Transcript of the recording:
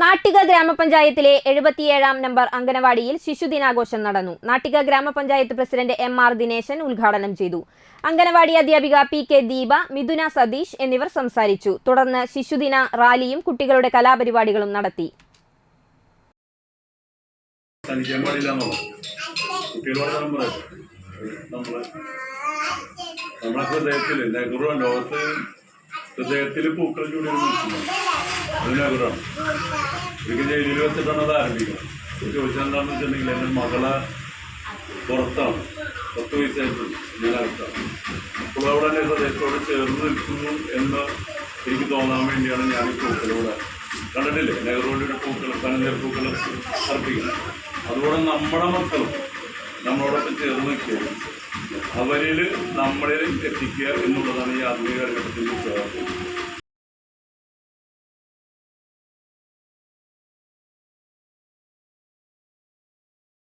നാട്ടിക ഗ്രാമപഞ്ചായത്തിലെ എഴുപത്തിയേഴാം നമ്പർ അംഗനവാടിയിൽ ശിശുദിനാഘോഷം നടന്നു. നാട്ടിക ഗ്രാമപഞ്ചായത്ത് പ്രസിഡന്റ് എം ആർ ദിനേശൻ ഉദ്ഘാടനം ചെയ്തു. അംഗനവാടി അധ്യാപിക പി കെ ദീപ മിഥുന സതീഷ് എന്നിവർ സംസാരിച്ചു. തുടർന്ന് ശിശുദിന റാലിയും കുട്ടികളുടെ കലാപരിപാടികളും നടത്തി. നമ്മളെ ലോകത്ത് ഹൃദയത്തിൽ പൂക്കൾ ചൂടി മനുഷ്യനാണ് എനിക്ക് ജയിലിൽ വെച്ചിട്ടാണ് അത് ആരംഭിക്കുന്നത്. ചോദിച്ചാൽ എന്താണെന്ന് വെച്ചിട്ടുണ്ടെങ്കിൽ എന്റെ മകളെ പുറത്താണ്. പത്ത് വയസ്സായിട്ടുണ്ട് ഞാൻ അടുത്താണ് അപ്പോൾ അവിടെ എന്റെ ഹൃദയത്തോട് ചേർന്ന് നിൽക്കുന്നു എന്ന് എനിക്ക് തോന്നാൻ വേണ്ടിയാണ് ഞാൻ ഈ പൂക്കളിലൂടെ കണ്ടിട്ടില്ലേ? നെഹ്റുവിന്റെ പൂക്കൾ കനന്തര പൂക്കൾ അർപ്പിക്കുന്നത്. അതുപോലെ നമ്മുടെ മക്കളും നമ്മളോടൊപ്പം ചേർന്ന് നിൽക്കുക അവരിൽ നമ്മളിൽ എത്തിക്കുക എന്നുള്ളതാണ് ഈ ആധുനിക കാലഘട്ടത്തിന്റെ ഉത്തരവാദിത്വം.